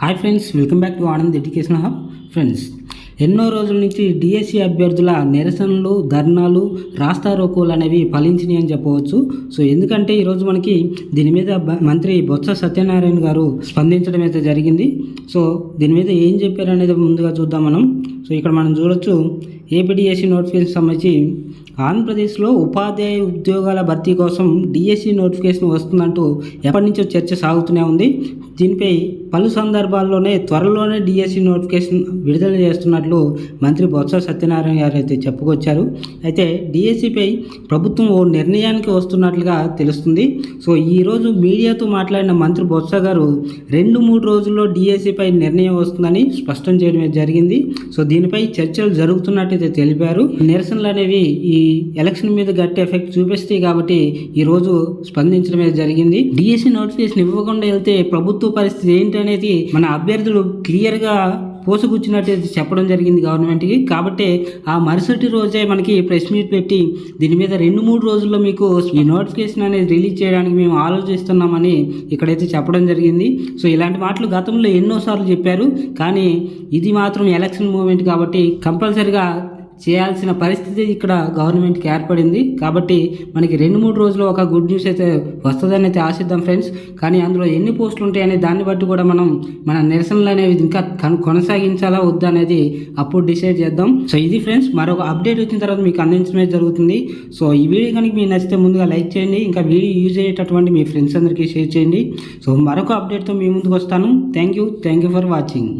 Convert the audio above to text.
Hi friends welcome back to Anand education hub friends ఎన్నో రోజుల నుంచి డిఎస్సి అభ్యర్థుల నిరసనలు ధర్నాలు రాస్తారోకోలు అనేవి ఫలించినాయి అని చెప్పవచ్చు. సో ఎందుకంటే ఈరోజు మనకి దీని మీద మంత్రి బొత్స సత్యనారాయణ గారు స్పందించడం అయితే జరిగింది. సో దీని మీద ఏం చెప్పారు అనేది ముందుగా చూద్దాం మనం. సో ఇక్కడ మనం చూడొచ్చు. ఏపీడిఎస్సి నోటిఫికేషన్ సంబంధించి ఆంధ్రప్రదేశ్లో ఉపాధ్యాయ ఉద్యోగాల భర్తీ కోసం డిఎస్సి నోటిఫికేషన్ వస్తుందంటూ ఎప్పటి నుంచో చర్చ సాగుతూనే ఉంది. దీనిపై పలు సందర్భాల్లోనే త్వరలోనే డిఎస్సి నోటిఫికేషన్ విడుదల చేస్తున్నట్లు మంత్రి బొత్స సత్యనారాయణ గారు అయితే చెప్పుకొచ్చారు. అయితే డిఎస్సిపై ప్రభుత్వం ఓ నిర్ణయానికి వస్తున్నట్లుగా తెలుస్తుంది. సో ఈరోజు మీడియాతో మాట్లాడిన మంత్రి బొత్స గారు రెండు మూడు రోజుల్లో డిఎస్సిపై నిర్ణయం వస్తుందని స్పష్టం చేయడం జరిగింది. సో దీనిపై చర్చలు జరుగుతున్నట్టయితే తెలిపారు. నిరసనలు అనేవి ఈ ఎలక్షన్ మీద గట్టి ఎఫెక్ట్ చూపిస్తాయి కాబట్టి ఈ రోజు జరిగింది. డిఎస్సి నోటిఫికేషన్ ఇవ్వకుండా వెళ్తే ప్రభుత్వ పరిస్థితి ఏంటనేది మన అభ్యర్థులు క్లియర్గా పోసుకొచ్చినట్టు చెప్పడం జరిగింది గవర్నమెంట్కి. కాబట్టి ఆ మరుసటి రోజే మనకి ప్రెస్ మీట్ పెట్టి దీని మీద రెండు మూడు రోజుల్లో మీకు ఈ నోటిఫికేషన్ అనేది రిలీజ్ చేయడానికి మేము ఆలోచిస్తున్నామని ఇక్కడైతే చెప్పడం జరిగింది. సో ఇలాంటి మాటలు గతంలో ఎన్నోసార్లు చెప్పారు. కానీ ఇది మాత్రం ఎలక్షన్ మూమెంట్ కాబట్టి కంపల్సరిగా చేయాల్సిన పరిస్థితి ఇక్కడ గవర్నమెంట్కి ఏర్పడింది. కాబట్టి మనకి రెండు మూడు రోజులు ఒక గుడ్ న్యూస్ అయితే వస్తుందని అయితే ఆశిద్దాం ఫ్రెండ్స్. కానీ అందులో ఎన్ని పోస్టులు ఉంటాయనే దాన్ని బట్టి కూడా మనం మన నిరసనలు అనేవి ఇంకా కొనసాగించాలా వద్దా అనేది అప్పుడు డిసైడ్ చేద్దాం. సో ఇది ఫ్రెండ్స్ మరొక అప్డేట్ వచ్చిన తర్వాత మీకు అందించడమే జరుగుతుంది. సో ఈ వీడియో కనుక మీకు నచ్చితే ముందుగా లైక్ చేయండి ఇంకా వీడియో యూజ్ అయ్యేటటువంటి మీ ఫ్రెండ్స్ అందరికీ షేర్ చేయండి. సో మరొక అప్డేట్తో మీ ముందుకు వస్తాను. Thank you thank you for watching.